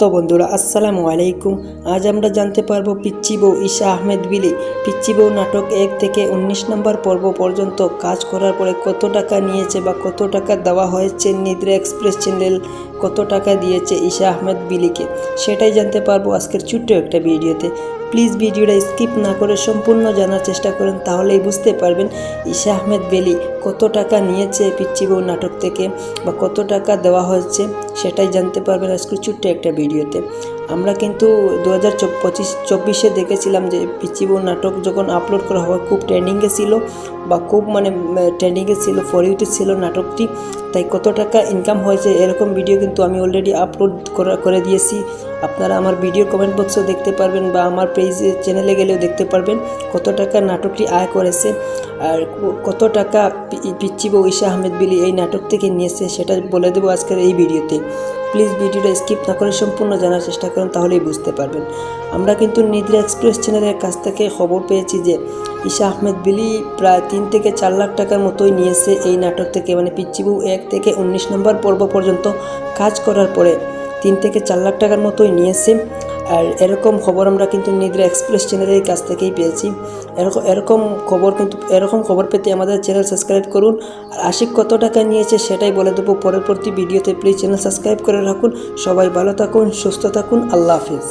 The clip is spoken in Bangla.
তো বন্ধুরা, আসসালামু আলাইকুম। আজ আমরা জানতে পারব পিচ্চি বউ ঈশা আহমেদ বিলি। পিচ্চি বউ নাটক এক থেকে উনিশ নম্বর পর্ব পর্যন্ত কাজ করার পরে কত টাকা নিয়েছে বা কত টাকা দেওয়া হয়েছে নিদ্রা এক্সপ্রেস চ্যানেল কত টাকা দিয়েছে ঈশা আহমেদ বিলিকে, সেটাই জানতে পারব আজকের ছোট্ট একটা ভিডিওতে। প্লিজ ভিডিওটা স্কিপ না করে সম্পূর্ণ জানার চেষ্টা করুন, তাহলেই বুঝতে পারবেন ঈশা আহমেদ বেলি কত টাকা নিয়েছে পিচ্চি বউ নাটক থেকে বা কত টাকা দেওয়া হয়েছে, সেটাই জানতে পারবেন আজকের ছোট্ট একটা ভিডিওতে। আমরা কিন্তু দু হাজার পঁচিশ চব্বিশে দেখেছিলাম যে পিচ্চি বউ নাটক যখন আপলোড করা হয়, খুব ট্রেন্ডিংয়ে ছিল বা খুব মানে ট্রেন্ডিংয়ে ছিল ফর ইউটে ছিল নাটকটি। তাই কত টাকা ইনকাম হয়েছে এরকম ভিডিও কিন্তু আমি অলরেডি আপলোড করা, করে দিয়েছি। আপনারা আমার ভিডিও কমেন্ট বক্সেও দেখতে পারবেন বা আমার পেজে চ্যানেলে গেলেও দেখতে পারবেন কত টাকা নাটকটি আয় করেছে আর কত টাকা পি- পিচ্চি বউ ঈশা আহমেদ বিলি এই নাটক থেকে নিয়েছে সেটা বলে দেবো আজকের এই ভিডিওতে প্লিজ ভিডিওটা স্কিপ না করে সম্পূর্ণ জানার চেষ্টা করেন, তাহলেই বুঝতে পারবেন। আমরা কিন্তু নিদ্রা এক্সপ্রেস চ্যানেলের কাছ থেকে খবর পেয়েছি যে ঈশা আহমেদ বিলি প্রায় তিন থেকে চার লাখ টাকার মতোই নিয়েছে এই নাটক থেকে। মানে পিচ্চিবু এক থেকে উনিশ নম্বর পর্ব পর্যন্ত কাজ করার পরে তিন থেকে চার লাখ টাকার মতোই নিয়েছে। আর এরকম খবর আমরা কিন্তু নিদ্রা এক্সপ্রেস চ্যানেলের কাছ থেকেই পেয়েছি। এরকম এরকম খবর কিন্তু এরকম খবর পেতে আমাদের চ্যানেল সাবস্ক্রাইব করুন। আর আশিক কত টাকা নিয়েছে সেটাই বলে দেবো পরবর্তী ভিডিওতে। প্লিজ চ্যানেল সাবস্ক্রাইব করে রাখুন। সবাই ভালো থাকুন, সুস্থ থাকুন। আল্লাহ হাফিজ।